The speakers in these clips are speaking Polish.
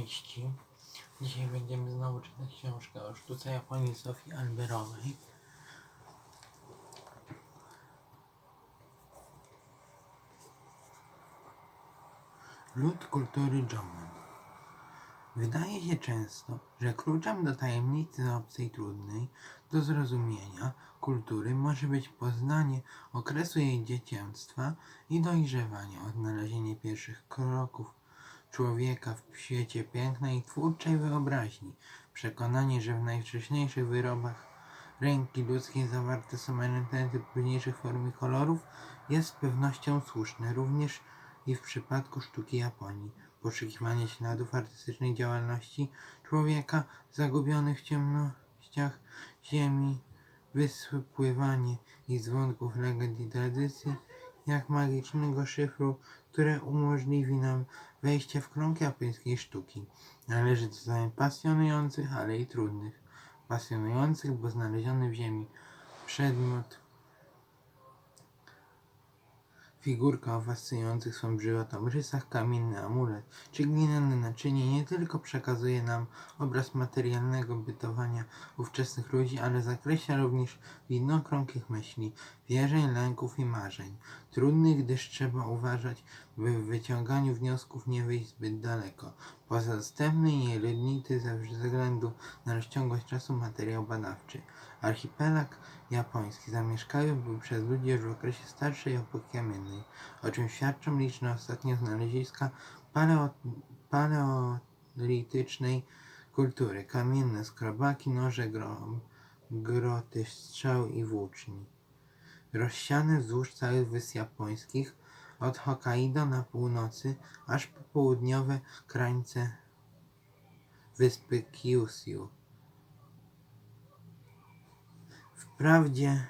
części. Dzisiaj będziemy znowu czytać książkę o sztuce Japonii Sofii Alberowej. Lud kultury Jomon. Wydaje się często, że kluczem do tajemnicy obcej trudnej do zrozumienia kultury może być poznanie okresu jej dzieciństwa i dojrzewania, odnalezienie pierwszych kroków człowieka w świecie piękna i twórczej wyobraźni, przekonanie, że w najwcześniejszych wyrobach ręki ludzkiej zawarte są elementy późniejszych form i kolorów, jest z pewnością słuszne również i w przypadku sztuki Japonii. Poszukiwanie śladów artystycznej działalności człowieka zagubionych w ciemnościach ziemi, wypływanie ich z wątków legend i tradycji, jak magicznego szyfru, które umożliwi nam wejście w krąg japońskiej sztuki. Należy do zadań pasjonujących, ale i trudnych. Pasjonujących, bo znaleziony w ziemi przedmiot, figurka o fascynujących swym żywotom rysach, kamienny amulet czy gliniane naczynie nie tylko przekazuje nam obraz materialnego bytowania ówczesnych ludzi, ale zakreśla również widnokrąg ich myśli, wierzeń, lęków i marzeń. Trudnych, gdyż trzeba uważać, by w wyciąganiu wniosków nie wyjść zbyt daleko. Poza dostępny i niejednity ze względu na rozciągłość czasu materiał badawczy. Archipelag japoński zamieszkały był przez ludzi już w okresie starszej epoki kamiennej, o czym świadczą liczne ostatnie znaleziska paleo, paleolitycznej kultury. Kamienne skrobaki, noże, gro, groty, strzał i włóczni. Rozsiane wzdłuż całych wysp japońskich, od Hokkaido na północy, aż po południowe krańce wyspy Kyushu. Wprawdzie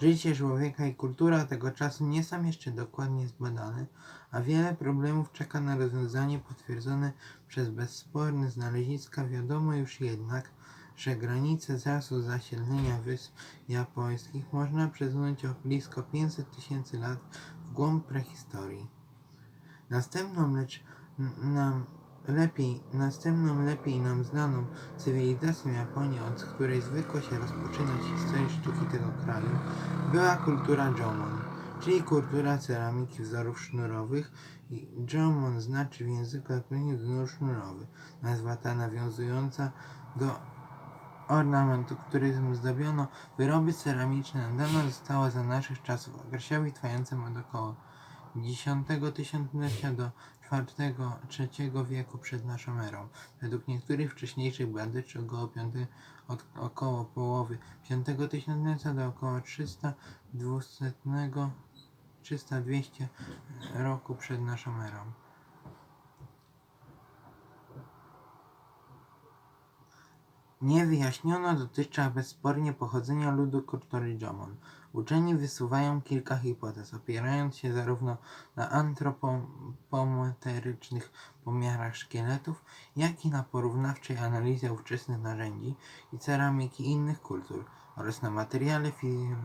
życie człowieka i kultura tego czasu nie są jeszcze dokładnie zbadane, a wiele problemów czeka na rozwiązanie potwierdzone przez bezsporne znaleziska. Wiadomo już jednak, że granice czasu zasiedlenia wysp japońskich można przesunąć o blisko 500 tysięcy lat głąb prehistorii. Następną, lecz nam lepiej, następną lepiej nam znaną cywilizacją Japonii, od której zwykło się rozpoczynać historię sztuki tego kraju, była kultura Jomon, czyli kultura ceramiki wzorów sznurowych. Jomon znaczy w języku japońskim wzór sznurowy. Nazwa ta nawiązująca do ornamentu, którym zdobiono wyroby ceramiczne, nadana została za naszych czasów okresowi trwającym od około X tysiąclecia do IV-III wieku przed naszą erą. Według niektórych wcześniejszych badaczy około, piąty, od około połowy V tysiąclecia do około 300 200 300-200 roku przed naszą erą. Nie wyjaśniono dotychczas bezspornie pochodzenia ludu kultury Jomon. Uczeni wysuwają kilka hipotez, opierając się zarówno na antropometrycznych pomiarach szkieletów, jak i na porównawczej analizie ówczesnych narzędzi i ceramiki innych kultur oraz na materiale fi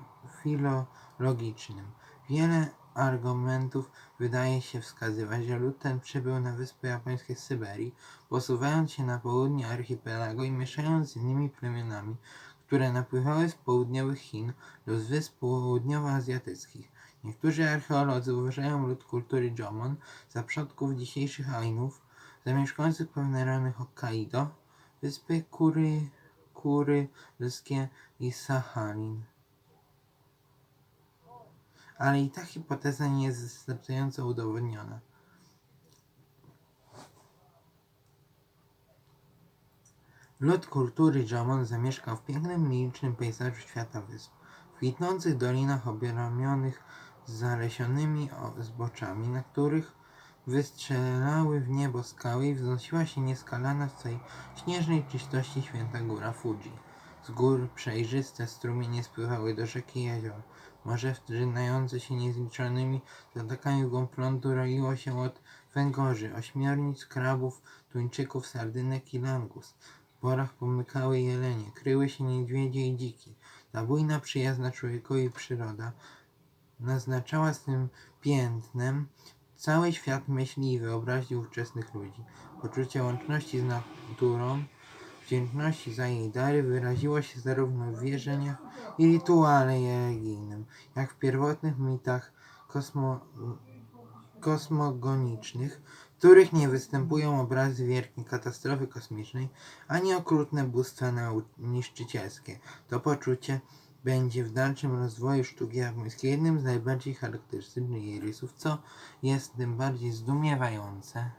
filologicznym. Wiele argumentów wydaje się wskazywać, że lud ten przybył na wyspy japońskie z Syberii, posuwając się na południe archipelagu i mieszając z innymi plemionami, które napływały z południowych Chin z wysp południowoazjatyckich. Niektórzy archeolodzy uważają lud kultury Jomon za przodków dzisiejszych Ainów, zamieszkujących pewne rejony Hokkaido, wyspy Kury, Kurylskie i Sachalin. Ale i ta hipoteza nie jest wystarczająco udowodniona. Lud kultury Jamon zamieszkał w pięknym i licznym pejzażu świata wysp, w kwitnących dolinach obieramionych zalesionymi zboczami, na których wystrzelały w niebo skały i wznosiła się nieskalana w swej śnieżnej czystości święta góra Fuji. Z gór przejrzyste strumienie spływały do rzeki jezior. Morze wrzynające się niezliczonymi zatokami głąb lądu roiło się od węgorzy, ośmiornic, krabów, tuńczyków, sardynek i langus. W porach pomykały jelenie, kryły się niedźwiedzie i dziki. Ta bujna, przyjazna człowiekowi przyroda naznaczała swym piętnem Cały świat myśli i wyobraźni ówczesnych ludzi. Poczucie łączności z naturą, wdzięczności za jej dary wyraziło się zarówno w wierzeniach i rytuale religijnym, jak w pierwotnych mitach kosmo, kosmogonicznych, w których nie występują obrazy wielkiej katastrofy kosmicznej, ani okrutne bóstwa niszczycielskie. To poczucie będzie w dalszym rozwoju sztuki japońskiej jednym z najbardziej charakterystycznych jej rysów, co jest tym bardziej zdumiewające,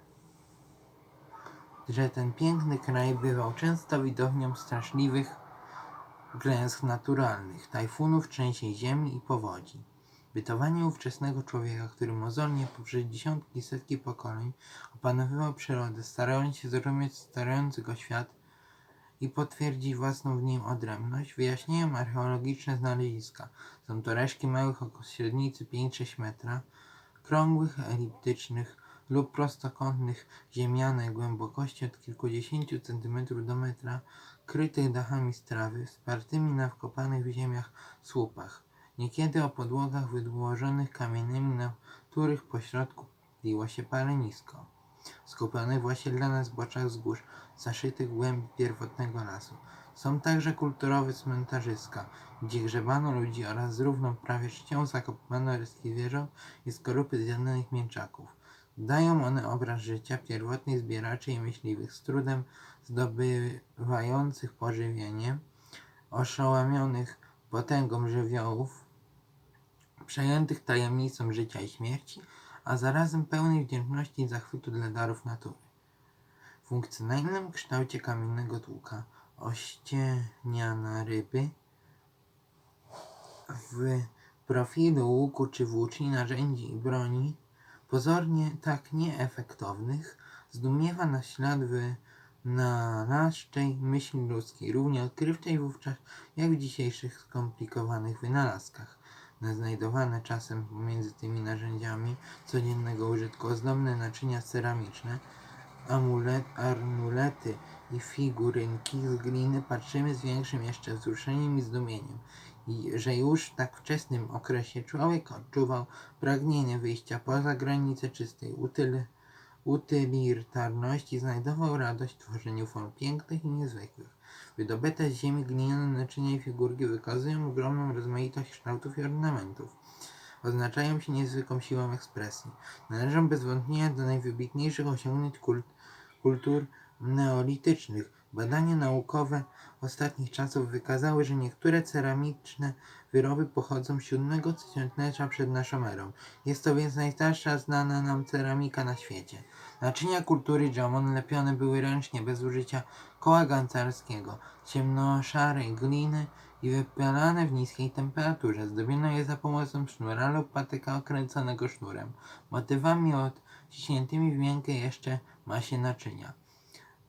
że ten piękny kraj bywał często widownią straszliwych klęsk naturalnych, tajfunów, trzęsień ziemi i powodzi. Bytowanie ówczesnego człowieka, który mozolnie poprzez dziesiątki, setki pokoleń opanowywał przyrodę, starając się zrozumieć starający go świat i potwierdzić własną w nim odrębność, wyjaśniają archeologiczne znaleziska. Są to resztki małych o średnicy 5-6 metra, krągłych, eliptycznych lub prostokątnych ziemianek głębokości od kilkudziesięciu centymetrów do metra, krytych dachami z trawy, wspartymi na wkopanych w ziemiach słupach, niekiedy o podłogach wydłożonych kamieniami, na których pośrodku tliło się palenisko, skupionych w osiedlanych zboczach wzgórz, zaszytych w głębi pierwotnego lasu. Są także kulturowe cmentarzyska, gdzie grzebano ludzi oraz równą prawie czcią zakopano resztki zwierząt i skorupy zjadzonych mięczaków. Dają one obraz życia pierwotnych zbieraczy i myśliwych z trudem zdobywających pożywienie, oszołomionych potęgą żywiołów, przejętych tajemnicą życia i śmierci, a zarazem pełnych wdzięczności i zachwytu dla darów natury. W funkcjonalnym kształcie kamiennego tłuka ościeniana ryby w profilu łuku czy włóczni narzędzi i broni pozornie tak nieefektownych, zdumiewa na ślad wynalazczej myśli ludzkiej, równie odkrywczej wówczas jak w dzisiejszych skomplikowanych wynalazkach. Na znajdowane czasem pomiędzy tymi narzędziami codziennego użytku ozdobne naczynia ceramiczne, amulet, arnulety i figurynki z gliny patrzymy z większym jeszcze wzruszeniem i zdumieniem, że już w tak wczesnym okresie człowiek odczuwał pragnienie wyjścia poza granice czystej utyl, utylitarności, znajdował radość w tworzeniu form pięknych i niezwykłych. Wydobyte z ziemi gliniane naczynia i figurki wykazują ogromną rozmaitość kształtów i ornamentów. Oznaczają się niezwykłą siłą ekspresji. Należą bez wątpienia do najwybitniejszych osiągnięć kult, kultur neolitycznych. Badania naukowe ostatnich czasów wykazały, że niektóre ceramiczne wyroby pochodzą z siódmego tysiąclecia przed naszą erą. Jest to więc najstarsza znana nam ceramika na świecie. Naczynia kultury Jomon lepione były ręcznie, bez użycia koła gancarskiego, ciemnoszarej gliny i wypalane w niskiej temperaturze. Zdobiono je za pomocą sznura lub patyka okręconego sznurem, motywami odciśniętymi w miękkiej jeszcze masie naczynia.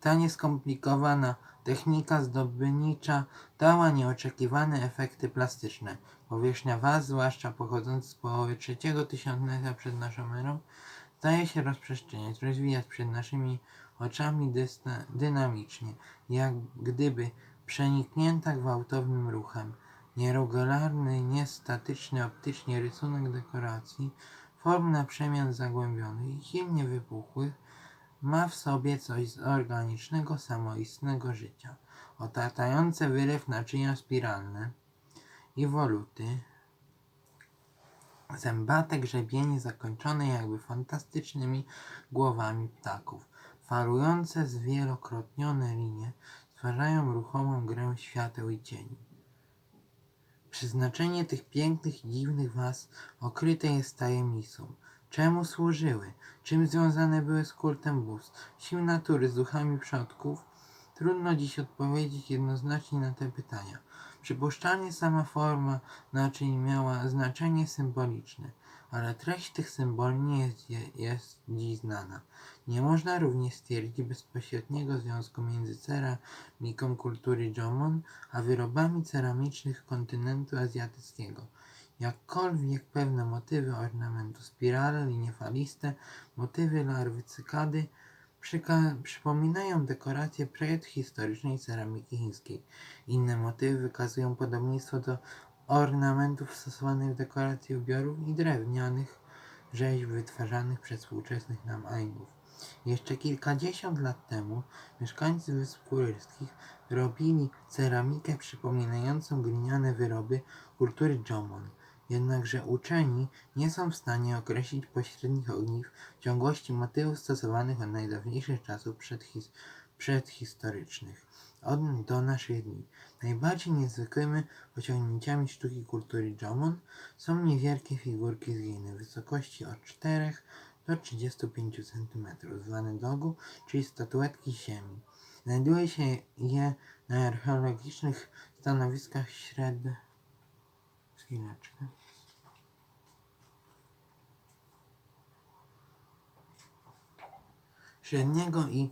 Ta nieskomplikowana technika zdobywnicza dała nieoczekiwane efekty plastyczne. Powierzchnia was, zwłaszcza pochodząc z połowy trzeciego tysiąclecia przed naszą erą, zdaje się rozprzestrzeniać, rozwijać przed naszymi oczami dynamicznie, jak gdyby przeniknięta gwałtownym ruchem. Nieregularny, niestatyczny optycznie rysunek dekoracji, form na przemian zagłębionych i silnie wypuchłych, ma w sobie coś z organicznego, samoistnego życia. Otaczające wylew naczynia spiralne i woluty, zębate grzebienie zakończone jakby fantastycznymi głowami ptaków, falujące zwielokrotnione linie stwarzają ruchomą grę świateł i cieni. Przeznaczenie tych pięknych i dziwnych was okryte jest tajemnicą. Czemu służyły? Czym związane były z kultem bóstw, sił natury, z duchami przodków? Trudno dziś odpowiedzieć jednoznacznie na te pytania. Przypuszczalnie sama forma naczyń miała znaczenie symboliczne, ale treść tych symboli nie jest, jest dziś znana. Nie można również stwierdzić bezpośredniego związku między ceramiką kultury Jomon a wyrobami ceramicznych kontynentu azjatyckiego. Jakkolwiek pewne motywy ornamentu, spirale, linie faliste, motywy larwy cykady przypominają dekoracje predhistorycznej ceramiki chińskiej. Inne motywy wykazują podobieństwo do ornamentów stosowanych w dekoracji ubiorów i drewnianych rzeźb wytwarzanych przez współczesnych nam Ainów. Jeszcze kilkadziesiąt lat temu mieszkańcy Wysp Kurylskich robili ceramikę przypominającą gliniane wyroby kultury Jomon. Jednakże uczeni nie są w stanie określić pośrednich ogniw ciągłości motywów stosowanych od najdawniejszych czasów przedhis- przedhistorycznych od do naszych dni. Najbardziej niezwykłymi osiągnięciami sztuki kultury Jomon są niewielkie figurki z gliny wysokości od 4 do 35 cm, zwane dogu, czyli statuetki ziemi. Znajduje się je na archeologicznych stanowiskach śred... Chwileczkę. Średniego i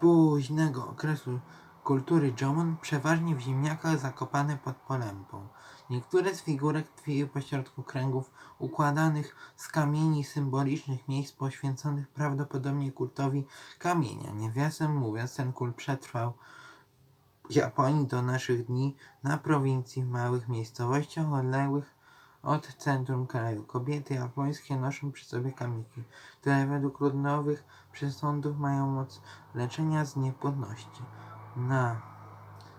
późnego okresu kultury Jomon, przeważnie w ziemniakach zakopane pod polempą. Niektóre z figurek tkwiły pośrodku kręgów układanych z kamieni symbolicznych miejsc poświęconych prawdopodobnie kultowi kamienia. Nawiasem mówiąc, ten kult przetrwał Japonii do naszych dni na prowincji w małych miejscowościach odległych od centrum kraju. Kobiety japońskie noszą przy sobie kamiki, które według ludowych przesądów mają moc leczenia z niepłodności. Na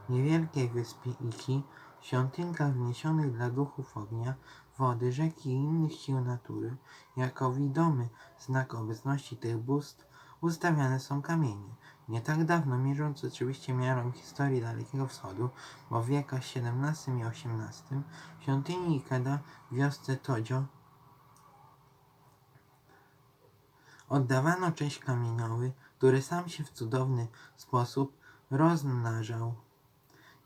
niewielkiej wyspie Iki, świątynkach wniesionych dla duchów ognia, wody, rzeki i innych sił natury, jako widomy znak obecności tych bóstw, ustawiane są kamienie. Nie tak dawno, mierząc oczywiście miarą historii Dalekiego Wschodu, bo w wiekach XVII i XVIII, w świątyni Ikeda w wiosce Tojo oddawano cześć kamieniowy, który sam się w cudowny sposób rozmnażał.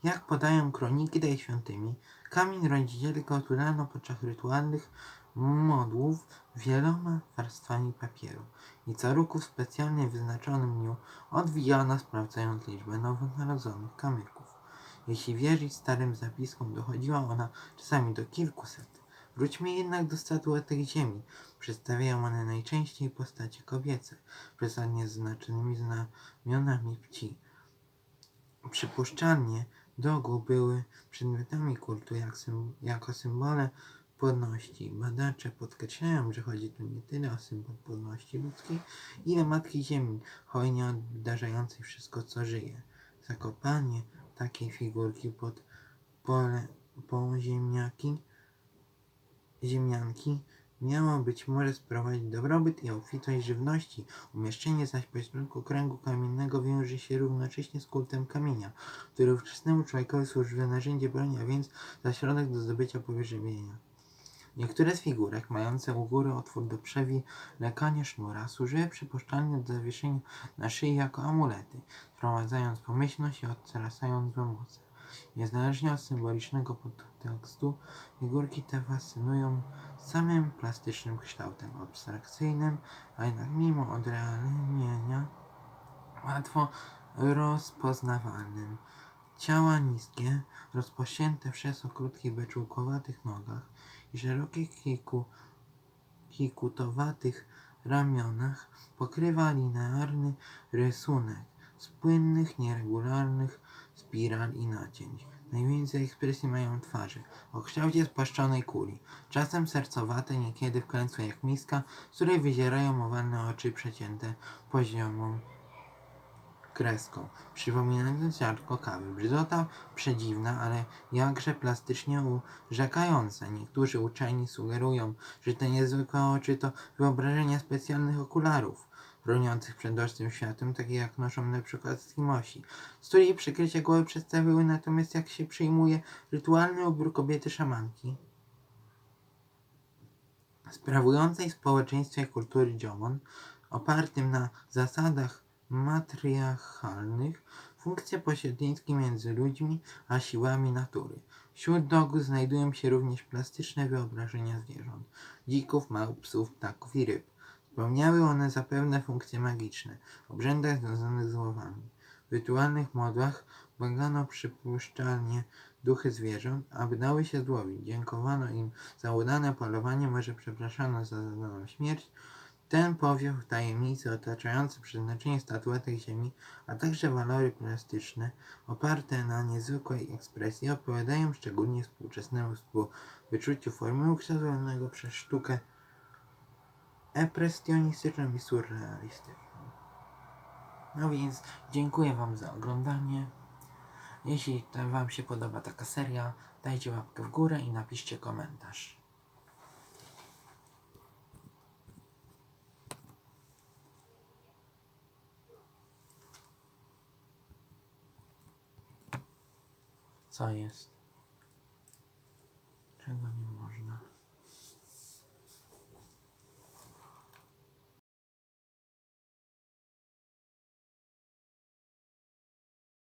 Jak podają kroniki tej świątyni, kamień rodzicielka otulano podczas rytualnych modłów wieloma warstwami papieru i co roku w specjalnie wyznaczonym dniu odwijano sprawdzając liczbę nowonarodzonych kamyków. Jeśli wierzyć starym zapiskom, dochodziła ona czasami do kilkuset. Wróćmy jednak do statuetek ziemi. Przedstawiają one najczęściej postacie kobiece, przesadnie znaczonymi znamionami płci. Przypuszczalnie dogu były przedmiotami kultu jak jako symbole płodności. Badacze podkreślają, że chodzi tu nie tyle o symbol płodności ludzkiej, ile Matki Ziemi, hojnie obdarzającej wszystko, co żyje. Zakopanie takiej figurki pod pole po ziemniaki, miało być może sprowadzić dobrobyt i obfitość żywności. Umieszczenie zaś pośrodku kręgu kamiennego wiąże się równocześnie z kultem kamienia, który ówczesnemu człowiekowi służył za narzędzie broni, a więc za środek do zdobycia powyżywienia. Niektóre z figurek, mające u góry otwór do przewilekania sznura, służyły przypuszczalnie do zawieszenia na szyi jako amulety, sprowadzając pomyślność i odtrasając złe moce. Niezależnie od symbolicznego podtekstu, figurki te fascynują samym plastycznym kształtem abstrakcyjnym, a jednak mimo odrealnienia łatwo rozpoznawalnym. Ciała niskie, rozpościęte przez o krótkich beczułkowatych nogach i szerokich kiku, kikutowatych ramionach pokrywa linearny rysunek z płynnych, nieregularnych spiral i nacięć. Najwięcej ekspresji mają twarze o kształcie spłaszczonej kuli, czasem sercowate, niekiedy wklęsłe jak miska, z której wyzierają owalne oczy przecięte poziomą kreską, przypominając ziarnko kawy. Brzydota przedziwna, ale jakże plastycznie urzekająca. Niektórzy uczeni sugerują, że te niezwykłe oczy to wyobrażenia specjalnych okularów, chroniących przed ostrym światłem, takie jak noszą na przykład Skimosi, której przykrycie głowy przedstawiły natomiast, jak się przyjmuje, rytualny ubór kobiety szamanki. Sprawującej w społeczeństwie kultury Jomon, opartym na zasadach matriarchalnych, funkcje pośrednickie między ludźmi a siłami natury. Wśród dogów znajdują się również plastyczne wyobrażenia zwierząt, dzików, małp, psów, ptaków i ryb. Spełniały one zapewne funkcje magiczne, obrzędach związanych z łowami. W rytualnych modłach błagano przypuszczalnie duchy zwierząt, aby dały się złowić. Dziękowano im za udane polowanie, może przepraszano za zadaną śmierć. Ten powiew tajemnicy otaczający przeznaczenie statuetek ziemi, a także walory plastyczne, oparte na niezwykłej ekspresji, odpowiadają szczególnie współczesnemu wyczuciu formy ukształtowanego przez sztukę epresjonistyczną i surrealistyczną. No więc dziękuję Wam za oglądanie. Jeśli Wam się podoba taka seria, dajcie łapkę w górę i napiszcie komentarz. co jest, czego nie